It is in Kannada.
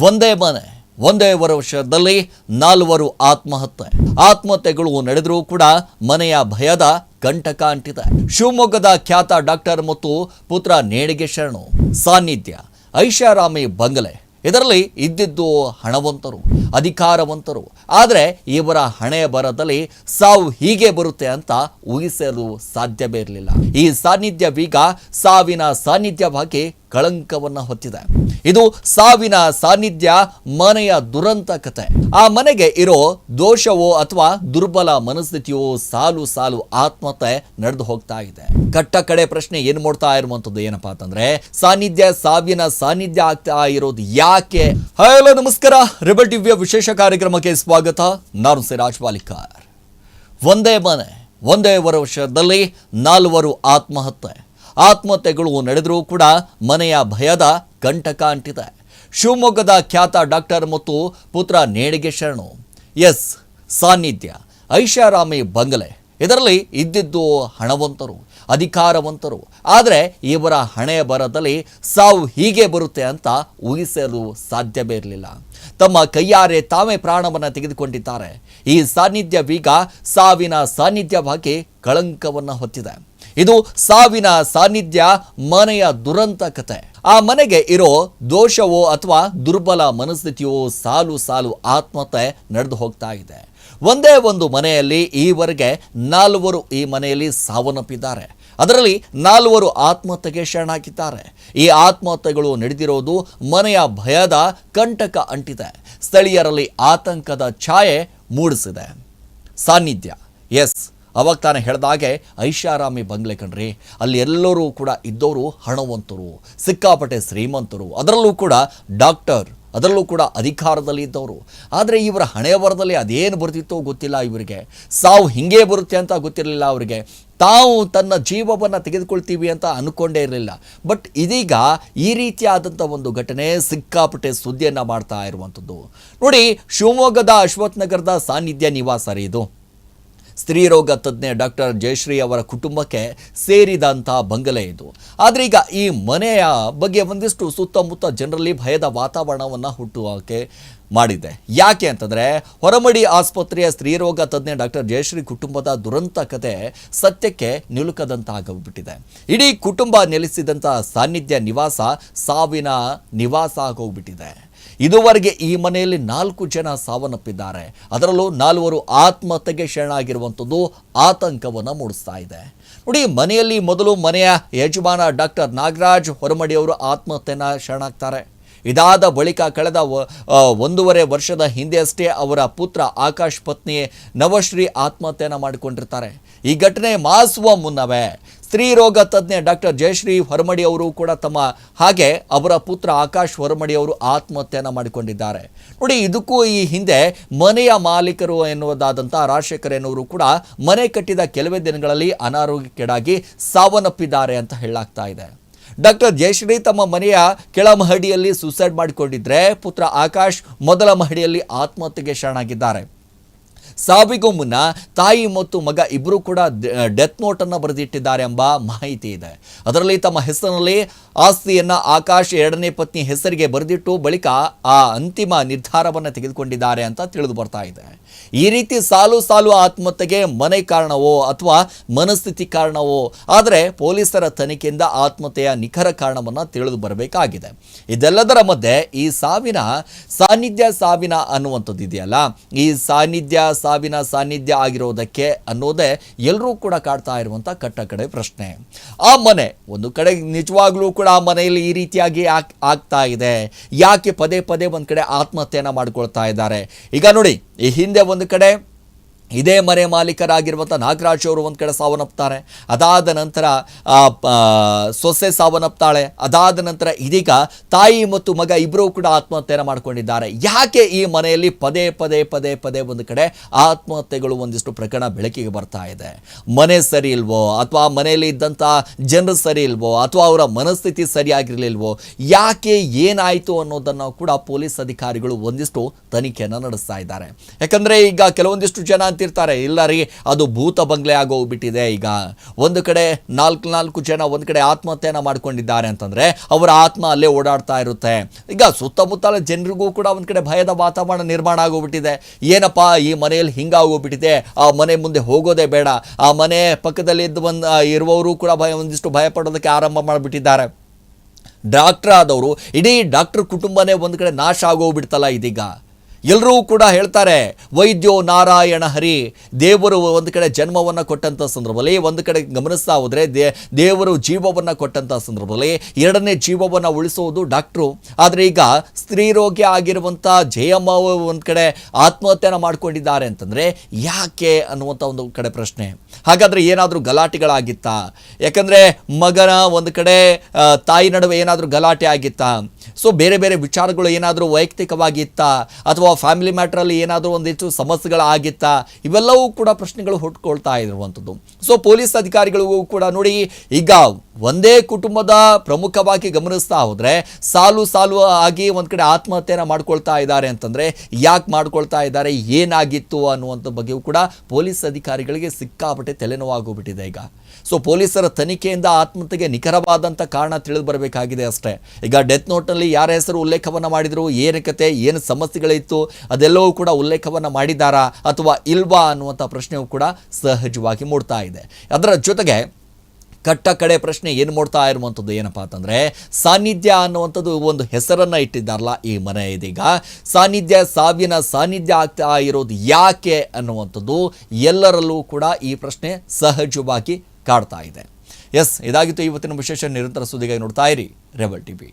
ಒಂದೇ ಮನೆ, ಒಂದೇ ವರ್ಷದಲ್ಲಿ ನಾಲ್ವರು ಆತ್ಮಹತ್ಯೆ. ಆತ್ಮಹತ್ಯೆಗಳು ನಡೆದರೂ ಕೂಡ ಮನೆಯ ಭಯದ ಕಂಟಕ ಅಂಟಿದೆ. ಶಿವಮೊಗ್ಗದ ಖ್ಯಾತ ಡಾಕ್ಟರ್ ಮತ್ತು ಪುತ್ರ ನೇಣಿಗೆ ಶರಣು. ಸಾನ್ನಿಧ್ಯ, ಐಷಾರಾಮಿ ಬಂಗಲೆ. ಇದರಲ್ಲಿ ಇದ್ದಿದ್ದು ಹಣವಂತರು, ಅಧಿಕಾರವಂತರು. ಆದರೆ ಇವರ ಹಣೆಯ ಬರದಲ್ಲಿ ಸಾವು ಹೀಗೆ ಬರುತ್ತೆ ಅಂತ ಊಹಿಸಲು ಸಾಧ್ಯವೇ ಇರಲಿಲ್ಲ. ಈ ಸಾನ್ನಿಧ್ಯವೀಗ ಸಾವಿನ ಸಾನ್ನಿಧ್ಯವಾಗಿ ಕಳಂಕವನ್ನ ಹೊತ್ತಿದೆ. ಇದು ಸಾವಿನ ಸಾನ್ನಿಧ್ಯ, ಮನೆಯ ದುರಂತ ಕತೆ. ಆ ಮನೆಗೆ ಇರೋ ದೋಷವೋ ಅಥವಾ ದುರ್ಬಲ ಮನಸ್ಥಿತಿಯೋ ಸಾಲು ಸಾಲು ಆತ್ಮಹತ್ಯೆ ನಡೆದು ಹೋಗ್ತಾ ಇದೆ. ಕಟ್ಟ ಕಡೆ ಪ್ರಶ್ನೆ ಏನ್ ಮಾಡ್ತಾ ಇರುವಂತದ್ದು ಏನಪ್ಪಾ ಅಂತಂದ್ರೆ, ಸಾನ್ನಿಧ್ಯ, ಸಾವಿನ ಸಾನ್ನಿಧ್ಯ ಆಗ್ತಾ ಇರೋದು ಯಾಕೆ? ಹಲೋ ನಮಸ್ಕಾರ, ರಿಬಲ್ ಟಿವಿಯ ವಿಶೇಷ ಕಾರ್ಯಕ್ರಮಕ್ಕೆ ಸ್ವಾಗತ. ನಾನು ಸಿರಾಜ್ ವಾಲಿಕಾರ್ ಒಂದೇ ಮನೆ, ಒಂದೇ ವರ್ಷದಲ್ಲಿ ನಾಲ್ವರು ಆತ್ಮಹತ್ಯೆ. ಆತ್ಮಹತ್ಯೆಗಳು ನಡೆದರೂ ಕೂಡ ಮನೆಯ ಭಯದ ಕಂಟಕ ಅಂಟಿದೆ. ಶಿವಮೊಗ್ಗದ ಖ್ಯಾತ ಡಾಕ್ಟರ್ ಮತ್ತು ಪುತ್ರ ನೇಣಿಗೆ ಶರಣು. ಎಸ್ ಸಾನ್ನಿಧ್ಯ, ಐಷಾರಾಮಿ ಬಂಗಲೆ. ಇದರಲ್ಲಿ ಇದ್ದಿದ್ದು ಹಣವಂತರು, ಅಧಿಕಾರವಂತರು. ಆದರೆ ಇವರ ಹಣೆಯ ಬರದಲ್ಲಿ ಸಾವು ಹೀಗೆ ಬರುತ್ತೆ ಅಂತ ಊಹಿಸಲು ಸಾಧ್ಯವೇ ಇರಲಿಲ್ಲ. ತಮ್ಮ ಕೈಯಾರೆ ತಾವೇ ಪ್ರಾಣವನ್ನು ತೆಗೆದುಕೊಂಡಿದ್ದಾರೆ. ಈ ಸಾನ್ನಿಧ್ಯವೀಗ ಸಾವಿನ ಸಾನ್ನಿಧ್ಯವಾಗಿ ಕಳಂಕವನ್ನು ಹೊತ್ತಿದೆ. ಇದು ಸಾವಿನ ಸಾನ್ನಿಧ್ಯ, ಮನೆಯ ದುರಂತ ಕತೆ. ಆ ಮನೆಗೆ ಇರೋ ದೋಷವೋ ಅಥವಾ ದುರ್ಬಲ ಮನಸ್ಥಿತಿಯೋ ಸಾಲು ಸಾಲು ಆತ್ಮಹತ್ಯೆ ನಡೆದು ಹೋಗ್ತಾ ಇದೆ. ಒಂದೇ ಒಂದು ಮನೆಯಲ್ಲಿ ಈವರೆಗೆ ನಾಲ್ವರು ಈ ಮನೆಯಲ್ಲಿ ಸಾವನ್ನಪ್ಪಿದ್ದಾರೆ. ಅದರಲ್ಲಿ ನಾಲ್ವರು ಆತ್ಮಹತ್ಯೆಗೆ ಶರಣಾಗಿದ್ದಾರೆ. ಈ ಆತ್ಮಹತ್ಯೆಗಳು ನಡೆದಿರೋದು ಮನೆಯ ಭಯದ ಕಂಟಕ ಅಂಟಿದೆ. ಸ್ಥಳೀಯರಲ್ಲಿ ಆತಂಕದ ಛಾಯೆ ಮೂಡಿಸಿದೆ. ಸಾನ್ನಿಧ್ಯ. ಎಸ್. ಅವಾಗ ತಾನೇ ಹೇಳ್ದಾಗೆ ಐಷಾರಾಮಿ ಬಂಗ್ಲೆ ಕಣ್ರಿ, ಅಲ್ಲಿ ಎಲ್ಲರೂ ಕೂಡ ಇದ್ದವರು ಹಣವಂತರು, ಸಿಕ್ಕಾಪಟ್ಟೆ ಶ್ರೀಮಂತರು, ಅದರಲ್ಲೂ ಕೂಡ ಡಾಕ್ಟರ್, ಅದರಲ್ಲೂ ಕೂಡ ಅಧಿಕಾರದಲ್ಲಿ ಇದ್ದವರು ಆದರೆ ಇವರ ಹಣೆಯ ಬರದಲ್ಲಿ ಅದೇನು ಬರ್ತಿತ್ತೋ ಗೊತ್ತಿಲ್ಲ ಇವರಿಗೆ. ಸಾವು ಹಿಂಗೆ ಬರುತ್ತೆ ಅಂತ ಗೊತ್ತಿರಲಿಲ್ಲ ಅವರಿಗೆ. ತಾವು ತನ್ನ ಜೀವವನ್ನು ತೆಗೆದುಕೊಳ್ತೀವಿ ಅಂತ ಅಂದ್ಕೊಂಡೇ ಇರಲಿಲ್ಲ. ಬಟ್ ಇದೀಗ ಈ ರೀತಿಯಾದಂಥ ಒಂದು ಘಟನೆ ಸಿಕ್ಕಾಪಟ್ಟೆ ಸುದ್ದಿಯನ್ನು ಮಾಡ್ತಾ ಇರುವಂಥದ್ದು ನೋಡಿ, ಶಿವಮೊಗ್ಗದ ಅಶ್ವಥ್ ನಗರದ ಸಾನ್ನಿಧ್ಯ ನಿವಾಸ ರೀ ಇದು. ಸ್ತ್ರೀರೋಗ ತಜ್ಞೆ ಡಾಕ್ಟರ್ ಜಯಶ್ರೀ ಅವರ ಕುಟುಂಬಕ್ಕೆ ಸೇರಿದಂಥ ಬಂಗಲೆ ಇದು. ಆದರೆ ಈಗ ಈ ಮನೆಯ ಬಗ್ಗೆ ಒಂದಿಷ್ಟು ಸುತ್ತಮುತ್ತ ಜನರಲ್ಲಿ ಭಯದ ವಾತಾವರಣವನ್ನು ಹುಟ್ಟುವಕ್ಕೆ ಮಾಡಿದೆ. ಯಾಕೆ ಅಂತಂದರೆ ಹೊರಮಡಿ ಆಸ್ಪತ್ರೆಯ ಸ್ತ್ರೀರೋಗ ತಜ್ಞೆ ಡಾಕ್ಟರ್ ಜಯಶ್ರೀ ಕುಟುಂಬದ ದುರಂತ ಕತೆ ಸತ್ಯಕ್ಕೆ ನಿಲುಕದಂತಾಗೋಗ್ಬಿಟ್ಟಿದೆ ಇಡೀ ಕುಟುಂಬ ನೆಲೆಸಿದಂಥ ಸಾನ್ನಿಧ್ಯ ನಿವಾಸ ಸಾವಿನ ನಿವಾಸ ಆಗೋಗ್ಬಿಟ್ಟಿದೆ. ಇದುವರೆಗೆ ಈ ಮನೆಯಲ್ಲಿ ನಾಲ್ಕು ಜನ ಸಾವನ್ನಪ್ಪಿದ್ದಾರೆ. ಅದರಲ್ಲೂ ನಾಲ್ವರು ಆತ್ಮಹತ್ಯೆಗೆ ಶರಣಾಗಿರುವಂಥದ್ದು ಆತಂಕವನ್ನು ಮೂಡಿಸ್ತಾ ಇದೆ. ನೋಡಿ, ಮನೆಯಲ್ಲಿ ಮೊದಲು ಮನೆಯ ಯಜಮಾನ ಡಾಕ್ಟರ್ ನಾಗರಾಜ್ ಹೊರಮಡಿಯವರು ಆತ್ಮಹತ್ಯೆನ ಶರಣಾಗ್ತಾರೆ. ಇದಾದ ಬಳಿಕ ಕಳೆದ ಒಂದೂವರೆ ವರ್ಷದ ಹಿಂದೆಯಷ್ಟೇ ಅವರ ಪುತ್ರ ಆಕಾಶ್ ಪತ್ನಿ ನವಶ್ರೀ ಆತ್ಮಹತ್ಯೆಯನ್ನು ಮಾಡಿಕೊಂಡಿರ್ತಾರೆ. ಈ ಘಟನೆ ಮಾಸುವ ಮುನ್ನವೇ ಸ್ತ್ರೀ ರೋಗ ತಜ್ಞೆ ಡಾಕ್ಟರ್ ಜಯಶ್ರೀ ಹೊರಮಡಿ ಅವರು ಕೂಡ ತಮ್ಮ ಹಾಗೆ ಅವರ ಪುತ್ರ ಆಕಾಶ್ ಹೊರಮಡಿ ಅವರು ಆತ್ಮಹತ್ಯೆಯನ್ನು ಮಾಡಿಕೊಂಡಿದ್ದಾರೆ. ನೋಡಿ, ಇದಕ್ಕೂ ಈ ಹಿಂದೆ ಮನೆಯ ಮಾಲೀಕರು ಎನ್ನುವುದಾದಂಥ ರಾಜಶೇಖರ್ ಎನ್ನುವರು ಕೂಡ ಮನೆ ಕಟ್ಟಿದ ಕೆಲವೇ ದಿನಗಳಲ್ಲಿ ಅನಾರೋಗ್ಯಕ್ಕೀಡಾಗಿ ಸಾವನ್ನಪ್ಪಿದ್ದಾರೆ ಅಂತ ಹೇಳಲಾಗ್ತಾ ಇದೆ. ಡಾಕ್ಟರ್ ಜಯಶ್ರೀ ತಮ್ಮ ಮನೆಯ ಕೆಳ ಮಹಡಿಯಲ್ಲಿ ಸುಸೈಡ್ ಮಾಡಿಕೊಂಡಿದ್ರೆ ಪುತ್ರ ಆಕಾಶ್ ಮೊದಲ ಮಹಡಿಯಲ್ಲಿ ಆತ್ಮಹತ್ಯೆಗೆ ಶರಣಾಗಿದ್ದಾರೆ. ಸಾವಿಗೂ ಮುನ್ನ ತಾಯಿ ಮತ್ತು ಮಗ ಇಬ್ಬರು ಕೂಡ ಡೆತ್ ನೋಟನ್ನು ಬರೆದಿಟ್ಟಿದ್ದಾರೆ ಎಂಬ ಮಾಹಿತಿ ಇದೆ. ಅದರಲ್ಲಿ ತಮ್ಮ ಹೆಸರಿನಲ್ಲಿ ಆಸ್ತಿಯನ್ನು ಆಕಾಶ್ ಎರಡನೇ ಪತ್ನಿ ಹೆಸರಿಗೆ ಬರೆದಿಟ್ಟು ಬಳಿಕ ಆ ಅಂತಿಮ ನಿರ್ಧಾರವನ್ನು ತೆಗೆದುಕೊಂಡಿದ್ದಾರೆ ಅಂತ ತಿಳಿದು ಬರ್ತಾ ಇದೆ. ಈ ರೀತಿ ಸಾಲು ಸಾಲು ಆತ್ಮಹತ್ಯೆಗೆ ಮನೆ ಕಾರಣವೋ ಅಥವಾ ಮನಸ್ಥಿತಿ ಕಾರಣವೋ, ಆದರೆ ಪೊಲೀಸರ ತನಿಖೆಯಿಂದ ಆತ್ಮಹತ್ಯೆಯ ನಿಖರ ಕಾರಣವನ್ನು ತಿಳಿದು ಬರಬೇಕಾಗಿದೆ. ಇದೆಲ್ಲದರ ಮಧ್ಯೆ ಈ ಸಾವಿನ ಸಾನ್ನಿಧ್ಯ ಸಾವಿನ ಅನ್ನುವಂಥದ್ದು ಇದೆಯಲ್ಲ. ಈ ಸಾನ್ನಿಧ್ಯ ಸಾವಿನ ಸಾನ್ನಿಧ್ಯ ಆಗಿರೋದಕ್ಕೆ ಅನ್ನೋದೇ ಎಲ್ಲರೂ ಕೂಡ ಕಾಡ್ತಾ ಇರುವಂಥ ಕಟ್ಟ ಕಡೆ ಪ್ರಶ್ನೆ. ಆ ಮನೆ, ಒಂದು ಕಡೆ ನಿಜವಾಗ್ಲೂ ಕೂಡ ಆ ಮನೆಯಲ್ಲಿ ಈ ರೀತಿಯಾಗಿ ಆಗ್ತಾ ಇದೆ. ಯಾಕೆ ಪದೇ ಪದೇ ಒಂದು ಕಡೆ ಆತ್ಮಹತ್ಯೆಯನ್ನು ಮಾಡ್ಕೊಳ್ತಾ ಇದ್ದಾರೆ? ಈಗ ನೋಡಿ, ಈ ಹಿಂದೆ ಒಂದು ಕಡೆ ಇದೇ ಮನೆ ಮಾಲೀಕರಾಗಿರುವಂಥ ನಾಗರಾಜ್ ಅವರು ಒಂದು ಕಡೆ ಸಾವನ್ನಪ್ತಾರೆ, ಅದಾದ ನಂತರ ಸೊಸೆ ಸಾವನ್ನಪ್ತಾಳೆ, ಅದಾದ ನಂತರ ಇದೀಗ ತಾಯಿ ಮತ್ತು ಮಗ ಇಬ್ಬರೂ ಕೂಡ ಆತ್ಮಹತ್ಯೆಯನ್ನು ಮಾಡಿಕೊಂಡಿದ್ದಾರೆ. ಯಾಕೆ ಈ ಮನೆಯಲ್ಲಿ ಪದೇ ಪದೇ ಪದೇ ಪದೇ ಒಂದು ಕಡೆ ಆತ್ಮಹತ್ಯೆಗಳು ಒಂದಿಷ್ಟು ಪ್ರಕರಣ ಬೆಳಕಿಗೆ ಬರ್ತಾ ಇದೆ? ಮನೆ ಸರಿ ಇಲ್ವೋ, ಅಥವಾ ಮನೆಯಲ್ಲಿ ಇದ್ದಂಥ ಜನರು ಸರಿ ಇಲ್ವೋ, ಅಥವಾ ಅವರ ಮನಸ್ಥಿತಿ ಸರಿಯಾಗಿರಲಿಲ್ವೋ, ಯಾಕೆ ಏನಾಯಿತು ಅನ್ನೋದನ್ನು ಕೂಡ ಪೊಲೀಸ್ ಅಧಿಕಾರಿಗಳು ಒಂದಿಷ್ಟು ತನಿಖೆಯನ್ನು ನಡೆಸ್ತಾ ಇದ್ದಾರೆ. ಯಾಕಂದರೆ ಈಗ ಕೆಲವೊಂದಿಷ್ಟು ಜನ ಅಂತಿರೋ ಹೇಳ್ತಿರ್ತಾರೆ ಇಲ್ಲ ರೀ ಅದು ಭೂತ ಬಂಗ್ಲೆ ಆಗೋಗ್ಬಿಟ್ಟಿದೆ ಈಗ. ಒಂದು ಕಡೆ ನಾಲ್ಕು ನಾಲ್ಕು ಜನ ಒಂದು ಕಡೆ ಆತ್ಮಹತ್ಯೆಯನ್ನು ಮಾಡ್ಕೊಂಡಿದ್ದಾರೆ ಅಂತಂದ್ರೆ ಅವರ ಆತ್ಮ ಅಲ್ಲೇ ಓಡಾಡ್ತಾ ಇರುತ್ತೆ. ಈಗ ಸುತ್ತಮುತ್ತಲ ಜನರಿಗೂ ಕೂಡ ಒಂದು ಕಡೆ ಭಯದ ವಾತಾವರಣ ನಿರ್ಮಾಣ ಆಗೋಗ್ಬಿಟ್ಟಿದೆ ಏನಪ್ಪ ಈ ಮನೆಯಲ್ಲಿ ಹಿಂಗಾಗೋಗ್ಬಿಟ್ಟಿದೆ ಆ ಮನೆ ಮುಂದೆ ಹೋಗೋದೇ ಬೇಡ. ಆ ಮನೆ ಪಕ್ಕದಲ್ಲಿ ಇದ್ದು ಬಂದು ಇರುವವರು ಕೂಡ ಭಯ, ಒಂದಿಷ್ಟು ಭಯ ಪಡೋದಕ್ಕೆ ಆರಂಭ ಮಾಡಿಬಿಟ್ಟಿದ್ದಾರೆ. ಡಾಕ್ಟ್ರ್ ಆದವರು ಇಡೀ ಡಾಕ್ಟ್ರ್ ಕುಟುಂಬನೇ ಒಂದು ಕಡೆ ನಾಶ ಆಗೋಗ್ಬಿಡ್ತಲ್ಲ ಇದೀಗ. ಎಲ್ಲರೂ ಕೂಡ ಹೇಳ್ತಾರೆ, ವೈದ್ಯೋ ನಾರಾಯಣ ಹರಿ, ದೇವರು ಒಂದು ಕಡೆ ಜನ್ಮವನ್ನು ಕೊಟ್ಟಂಥ ಸಂದರ್ಭದಲ್ಲಿ, ಒಂದು ಕಡೆ ಗಮನಿಸ್ತಾ ಹೋದರೆ ದೇ, ದೇವರು ಜೀವವನ್ನು ಕೊಟ್ಟಂಥ ಸಂದರ್ಭದಲ್ಲಿ, ಎರಡನೇ ಜೀವವನ್ನು ಉಳಿಸೋದು ಡಾಕ್ಟ್ರು. ಆದರೆ ಈಗ ಸ್ತ್ರೀ ರೋಗಿ ಆಗಿರುವಂಥ ಜಯಮ್ಮ ಒಂದು ಕಡೆ ಆತ್ಮಹತ್ಯೆನ ಮಾಡ್ಕೊಂಡಿದ್ದಾರೆ ಅಂತಂದರೆ ಯಾಕೆ ಅನ್ನುವಂಥ ಒಂದು ಕಡೆ ಪ್ರಶ್ನೆ. ಹಾಗಾದರೆ ಏನಾದರೂ ಗಲಾಟೆಗಳಾಗಿತ್ತಾ? ಯಾಕಂದರೆ ಮಗನ ಒಂದು ಕಡೆ ತಾಯಿ ನಡುವೆ ಏನಾದರೂ ಗಲಾಟೆ ಆಗಿತ್ತಾ? ಸೊ ಬೇರೆ ಬೇರೆ ವಿಚಾರಗಳು ಏನಾದರೂ ವೈಯಕ್ತಿಕವಾಗಿತ್ತಾ? ಅಥವಾ ಫ್ಯಾಮಿಲಿ ಮ್ಯಾಟ್ರಲ್ಲಿ ಏನಾದರೂ ಒಂದಿಷ್ಟು ಸಮಸ್ಯೆಗಳಾಗಿತ್ತಾ, ಇವೆಲ್ಲವೂ ಕೂಡ ಪ್ರಶ್ನೆಗಳು ಹುಟ್ಕೊಳ್ತಾ ಇರುವಂಥದ್ದು. ಸೊ ಪೊಲೀಸ್ ಅಧಿಕಾರಿಗಳಿಗೂ ಕೂಡ ನೋಡಿ, ಈಗ ಒಂದೇ ಕುಟುಂಬದ ಪ್ರಮುಖವಾಗಿ ಗಮನಿಸ್ತಾ ಹೋದರೆ ಸಾಲು ಸಾಲು ಆಗಿ ಒಂದು ಕಡೆ ಆತ್ಮಹತ್ಯೆನ ಮಾಡ್ಕೊಳ್ತಾ ಇದ್ದಾರೆ ಅಂತಂದರೆ ಯಾಕೆ ಮಾಡ್ಕೊಳ್ತಾ ಇದ್ದಾರೆ, ಏನಾಗಿತ್ತು ಅನ್ನುವಂಥ ಬಗ್ಗೆಯೂ ಕೂಡ ಪೊಲೀಸ್ ಅಧಿಕಾರಿಗಳಿಗೆ ಸಿಕ್ಕಾಪಟ್ಟೆ ತಲೆನೋವಾಗೋಗ್ಬಿಟ್ಟಿದೆ ಈಗ. ಸೊ ಪೊಲೀಸರ ತನಿಖೆಯಿಂದ ಆತ್ಮಹತ್ಯೆಗೆ ನಿಖರವಾದಂಥ ಕಾರಣ ತಿಳಿದು ಬರಬೇಕಾಗಿದೆ ಅಷ್ಟೇ. ಈಗ ಡೆತ್ ನೋಟ್ನಲ್ಲಿ ಯಾರ ಹೆಸರು ಉಲ್ಲೇಖವನ್ನು ಮಾಡಿದರು, ಏನು ಕತೆ, ಏನು ಸಮಸ್ಯೆಗಳಿತ್ತು, ಅದೆಲ್ಲವೂ ಕೂಡ ಉಲ್ಲೇಖವನ್ನು ಮಾಡಿದ್ದಾರಾ ಅಥವಾ ಇಲ್ವಾ ಅನ್ನುವಂಥ ಪ್ರಶ್ನೆಯೂ ಕೂಡ ಸಹಜವಾಗಿ ಮೂಡ್ತಾ ಇದೆ. ಅದರ ಜೊತೆಗೆ ಕಟ್ಟ ಕಡೆ ಪ್ರಶ್ನೆ ಏನು ಮಾಡ್ತಾ ಇರುವಂಥದ್ದು ಏನಪ್ಪ ಅಂತಂದರೆ, ಸಾನ್ನಿಧ್ಯ ಅನ್ನುವಂಥದ್ದು ಒಂದು ಹೆಸರನ್ನು ಇಟ್ಟಿದ್ದಾರಲ್ಲ ಈ ಮನೆ ಇದೀಗ. ಸಾನ್ನಿಧ್ಯ, ಸಾವಿನ ಸಾನ್ನಿಧ್ಯ ಆಗ್ತಾ ಇರೋದು ಯಾಕೆ ಅನ್ನುವಂಥದ್ದು ಎಲ್ಲರಲ್ಲೂ ಕೂಡ ಈ ಪ್ರಶ್ನೆ ಸಹಜವಾಗಿ ಕಾಡ್ತಾ ಇದೆ. ಎಸ್, ಇದಾಗಿತ್ತು ಇವತ್ತಿನ ವಿಶೇಷ ನಿರಂತರ ಸುದ್ದಿಗಾಗಿ ನೋಡ್ತಾ ಇರಿ ರೆಬಲ್ ಟಿವಿ.